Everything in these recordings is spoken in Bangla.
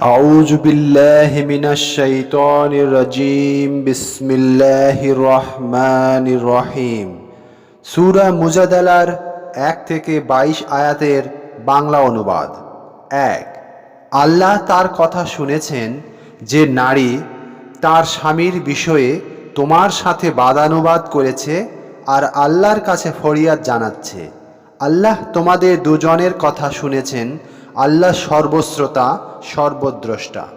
أعوذ بالله من الشيطان الرجيم بسم الله الرحمن الرحيم সূরা মুজাদালার এক থেকে বাইশ আয়াতের বাংলা অনুবাদ এক আল্লাহ তার কথা শুনেছেন যে নারী তার স্বামীর বিষয়ে তোমার সাথে বাদানুবাদ করেছে আর আল্লাহর কাছে ফরিয়াদ জানাচ্ছে আল্লাহ তোমাদের দুজনের কথা শুনেছেন আল্লাহ সর্বশ্রোতা সর্বদ্রষ্টা।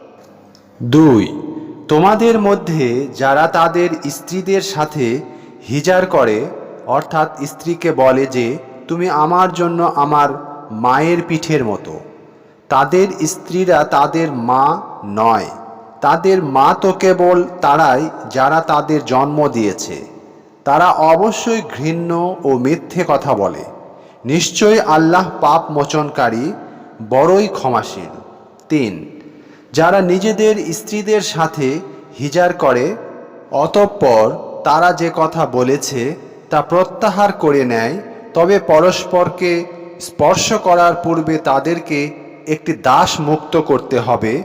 দুই, তোমাদের মধ্যে যারা তাদের স্ত্রীদের সাথে হিজার করে, অর্থাৎ স্ত্রীকে বলে যে, তুমি আমার জন্য আমার মায়ের পিঠের মতো। তাদের স্ত্রীরা তাদের মা নয়। তাদের মা তো কেবল তারাই যারা তাদের জন্ম দিয়েছে। তারা অবশ্যই ঘৃণ্য ও মিথ্যে কথা বলে। নিশ্চয়ই আল্লাহ পাপ মোচনকারী, বড়ই ক্ষমাশীল। তিন। যারা নিজেদের স্ত্রীদের সাথে হিজার করে, অতঃপর তারা যে কথা বলেছে তা প্রত্যাহার করে নেয়, তবে পরস্পরকে স্পর্শ করার পূর্বে তাদেরকে একটি দাস মুক্ত করতে হবে।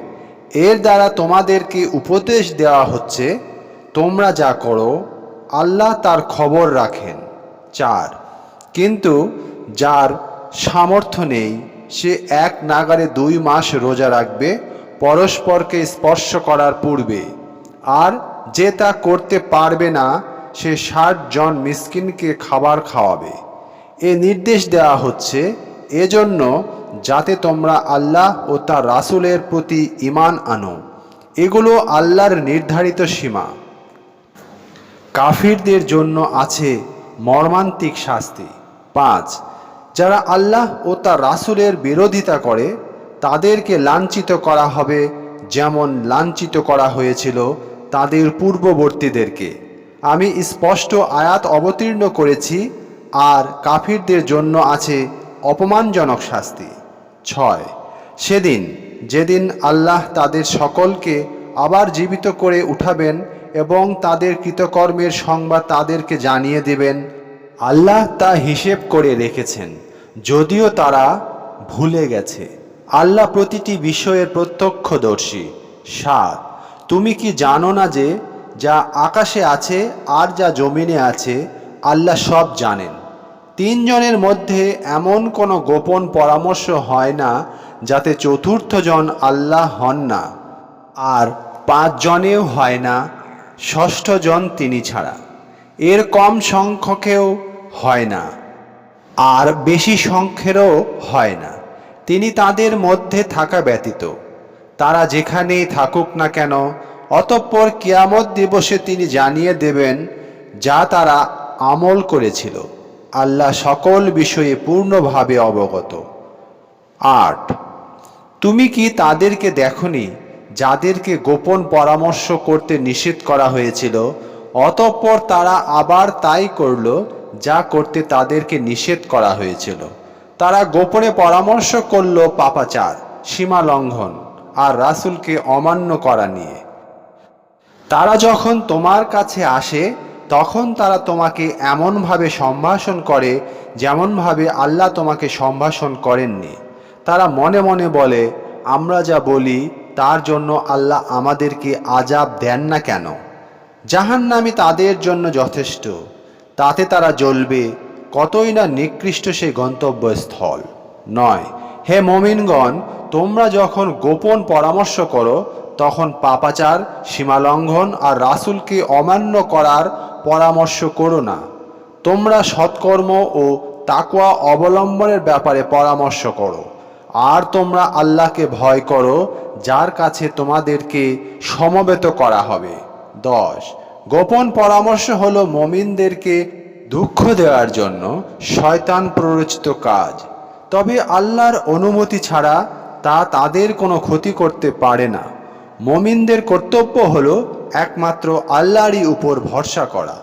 এর দ্বারা তোমাদেরকে উপদেশ দেওয়া হচ্ছে, তোমরা যা করো, আল্লাহ তার খবর রাখেন। চার। কিন্তু যার সামর্থ্য নেই সে এক নাগারে দুই মাস রোজা রাখবে, পরস্পরকে স্পর্শ করার পূর্বে। আর যে তা করতে পারবে না, সে ষাট জন মিসকিনকে খাবার খাওয়াবে। এ নির্দেশ দেওয়া হচ্ছে, এজন্য যাতে তোমরা আল্লাহ ও তার রাসূলের প্রতি ঈমান আনো। এগুলো আল্লাহর নির্ধারিত সীমা। কাফিরদের জন্য আছে মর্মান্তিক শাস্তি। পাঁচ যারা আল্লাহ ও তার রাসূলের বিরোধিতা করে, তাদেরকে লাঞ্ছিত করা হবে যেমন লাঞ্ছিত করা হয়েছিল তাদের পূর্ববর্তীদেরকে। আমি স্পষ্ট আয়াত অবতীর্ণ করেছি, আর কাফিরদের জন্য আছে অপমানজনক শাস্তি। ছয়, সেদিন, যেদিন আল্লাহ তাদের সকলকে আবার জীবিত করে উঠাবেন এবং তাদের কৃতকর্মের সংবাদ তাদেরকে জানিয়ে দেবেন, আল্লাহ তা হিসেব করে রেখেছেন। যদিও তারা ভুলে গেছে। আল্লাহ প্রতিটি বিষয়ের প্রত্যক্ষদর্শী। সাত, তুমি কি জানো না যে যা আকাশে আছে আর যা জমিনে আছে, আল্লাহ সব জানেন। তিনজনের মধ্যে এমন কোনো গোপন পরামর্শ হয় না যাতে চতুর্থজন আল্লাহ হন না, আর পাঁচজনেও হয় না ষষ্ঠজন তিনি ছাড়া। এর কম সংখ্যকেও হয় না। আর বেশি সংখ্যেরও হয় না। তিনি তাদের মধ্যে থাকা ব্যতীত। তারা যেখানেই থাকুক না কেন, অতঃপর কিয়ামত দিবসে তিনি জানিয়ে দেবেন যা তারা আমল করেছিল। আল্লাহ সকল বিষয়ে পূর্ণভাবে অবগত। আট, তুমি কি তাদেরকে দেখনি যাদেরকে গোপন পরামর্শ করতে নিষেধ করা হয়েছিল? অতঃপর তারা আবার তাই করল যা করতে তাদেরকে নিষেধ করা হয়েছিল। তারা গোপনে পরামর্শ করল পাপাচার, সীমা লঙ্ঘন আর রাসূলকে অমান্য করা নিয়ে। তারা যখন তোমার কাছে আসে, তখন তারা তোমাকে এমনভাবে সম্ভাষণ করে যেমনভাবে আল্লাহ তোমাকে সম্ভাষণ করেননি। তারা মনে মনে বলে, আমরা যা বলি, তার জন্য আল্লাহ আমাদেরকে আজাব দেন না কেন? জাহান্নামি তাদের জন্য যথেষ্ট। তাতে তারা জ্বলবে, কতই না নিকৃষ্ট সেই গন্তব্যস্থল। নয়, হে মমিনগণ, তোমরা যখন গোপন পরামর্শ করো, তখন পাপাচার, সীমালঙ্ঘন আর রাসূলকে অমান্য করার পরামর্শ করো না। তোমরা সৎকর্ম ও তাকওয়া অবলম্বনের ব্যাপারে পরামর্শ করো। আর তোমরা আল্লাহকে ভয় করো, যার কাছে তোমাদেরকে সমবেত করা হবে। দশ গোপন পরামর্শ হলো মমিনদেরকে দুঃখ দেওয়ার জন্য শয়তান প্ররোচিত কাজ। তবে আল্লাহর অনুমতি ছাড়া তা তাদের কোনো ক্ষতি করতে পারে না। মমিনদের কর্তব্য হল একমাত্র আল্লাহরই উপর ভরসা করা।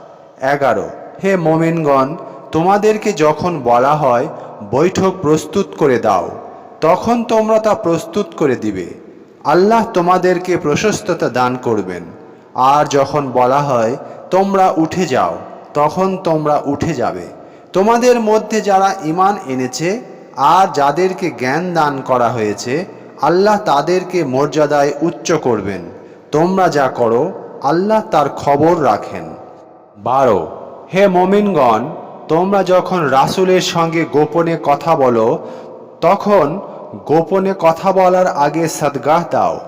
এগারো, হে মমিনগণ, তোমাদেরকে যখন বলা হয় বৈঠক প্রস্তুত করে দাও, তখন তোমরা তা প্রস্তুত করে দিবে। আল্লাহ তোমাদেরকে প্রশস্ততা দান করবেন। আর যখন বলা হয়, তোমরা উঠে যাও, তখন তোমরা উঠে যাবে। তোমাদের মধ্যে যারা ঈমান এনেছে আর যাদেরকে জ্ঞান দান করা হয়েছে, আল্লাহ তাদেরকে মর্যাদায় উচ্চ করবেন। তোমরা যা করো, আল্লাহ তার খবর রাখেন। বারো, হে মমিনগণ, তোমরা যখন রাসূলের সঙ্গে গোপনে কথা বলো, তখন গোপনে কথা বলার আগে সদগাহ দাও।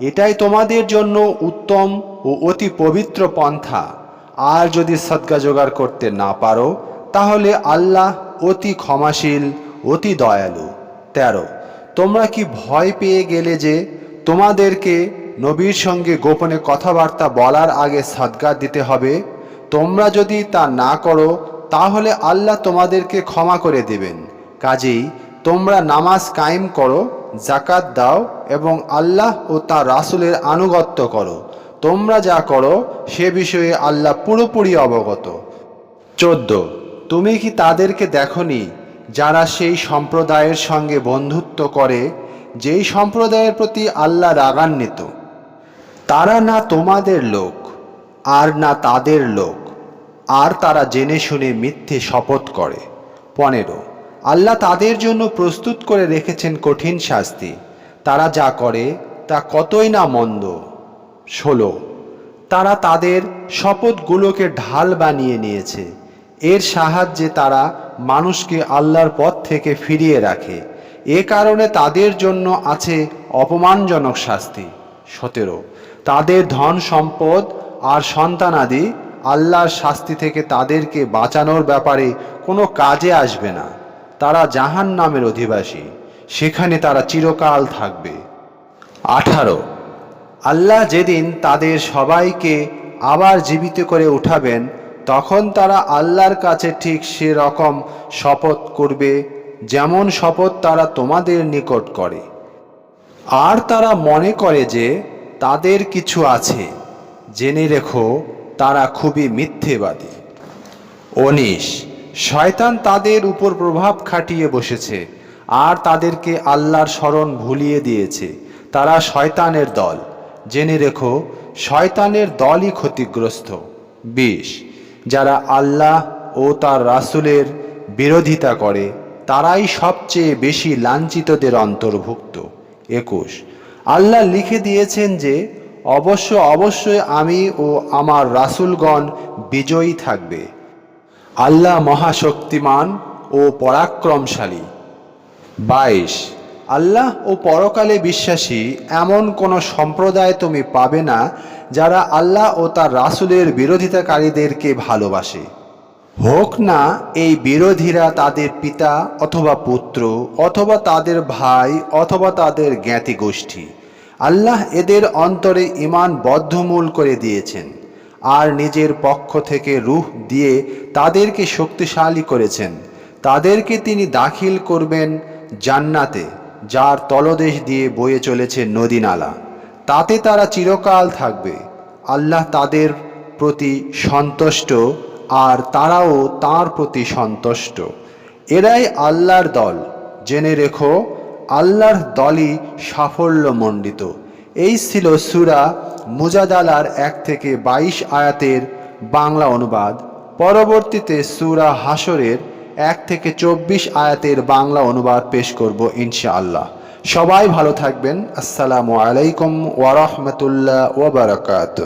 এটাই তোমাদের জন্য উত্তম ও অতি পবিত্র পন্থা। আর যদি সদগা জোগাড় করতে না পারো, তাহলে আল্লাহ অতি ক্ষমাশীল, অতি দয়ালু। তেরো, তোমরা কি ভয় পেয়ে গেলে যে তোমাদেরকে নবীর সঙ্গে গোপনে কথাবার্তা বলার আগে সদগা দিতে হবে? তোমরা যদি তা না করো, তাহলে আল্লাহ তোমাদেরকে ক্ষমা করে দেবেন। কাজেই তোমরা নামাজ কায়েম করো জাকাত দাও এবং আল্লাহ ও তার রাসূলের আনুগত্য করো। তোমরা যা করো, সে বিষয়ে আল্লাহ পুরোপুরি অবগত। চোদ্দ। তুমি কি তাদেরকে দেখনি যারা সেই সম্প্রদায়ের সঙ্গে বন্ধুত্ব করে, যেই সম্প্রদায়ের প্রতি আল্লাহ রাগান্বিত? তারা না তোমাদের লোক, আর না তাদের লোক, আর তারা জেনে শুনে মিথ্যে শপথ করে। পনেরো। আল্লাহ তাদের জন্য প্রস্তুত করে রেখেছেন কঠিন শাস্তি। তারা যা করে, তা কতই না মন্দ। ষোলো। তারা তাদের শপথগুলোকে ঢাল বানিয়ে নিয়েছে। এর সাহায্যে তারা মানুষকে আল্লাহর পথ থেকে ফিরিয়ে রাখে। এ কারণে তাদের জন্য আছে অপমানজনক শাস্তি। সতেরো। তাদের ধন সম্পদ আর সন্তানাদি আল্লাহর শাস্তি থেকে তাদেরকে বাঁচানোর ব্যাপারে কোনো কাজে আসবে না। তারা জাহান নামের অধিবাসী, সেখানে তারা চিরকাল থাকবে। আঠারো। আল্লাহ যেদিন তাদের সবাইকে আবার জীবিত করে উঠাবেন, তখন তারা আল্লাহর কাছে ঠিক সে রকম শপথ করবে, যেমন শপথ তারা তোমাদের নিকট করে। আর তারা মনে করে যে তাদের কিছু আছে। জেনে রেখো, তারা খুবই মিথ্যেবাদী। উনিশ। শয়তান তাদের উপর প্রভাব খাটিয়ে বসেছে, আর তাদেরকে আল্লাহর স্মরণ ভুলিয়ে দিয়েছে। তারা শয়তানের দল। জেনে রেখো, শয়তানের দলই ক্ষতিগ্রস্ত। বিশ, যারা আল্লাহ ও তার রাসূলের বিরোধিতা করে, তারাই সবচেয়ে বেশি লাঞ্ছিতদের অন্তর্ভুক্ত। একুশ, আল্লাহ লিখে দিয়েছেন যে, অবশ্য অবশ্যই আমি ও আমার রাসূলগণ বিজয়ী থাকবে। আল্লাহ মহাশক্তিমান ও পরাক্রমশালী। বাইশ, আল্লাহ ও পরকালে বিশ্বাসী এমন কোনো সম্প্রদায় তুমি পাবে না যারা আল্লাহ ও তার রাসূলের বিরোধিতাকারীদেরকে ভালোবাসে। হোক না এই বিরোধীরা তাদের পিতা অথবা পুত্র অথবা তাদের ভাই অথবা তাদের জ্ঞাতি গোষ্ঠী আল্লাহ এদের অন্তরে ইমান বদ্ধমূল করে দিয়েছেন। আর নিজের পক্ষ থেকে রূহ দিয়ে তাদেরকে শক্তিশালী করেছেন। তাদেরকে তিনি দাখিল করবেন জান্নাতে, যার তলদেশ দিয়ে বয়ে চলেছে নদী নালা তাতে তারা চিরকাল থাকবে। আল্লাহ তাদের প্রতি সন্তুষ্ট আর তারাও তার প্রতি সন্তুষ্ট। এরাই আল্লাহর দল। জেনে রেখো, আল্লাহর দলই সাফল্যমণ্ডিত। এই ছিল সুরা মুজাদালার এক থেকে বাইশ আয়াতের বাংলা অনুবাদ। পরবর্তীতে সুরা হাসরের এক থেকে চব্বিশ আয়াতের বাংলা অনুবাদ পেশ করব ইনশাআল্লাহ। সবাই ভালো থাকবেন। আসসালামু আলাইকুম ওয়ারহমতুল্লাহ ওবরাকাত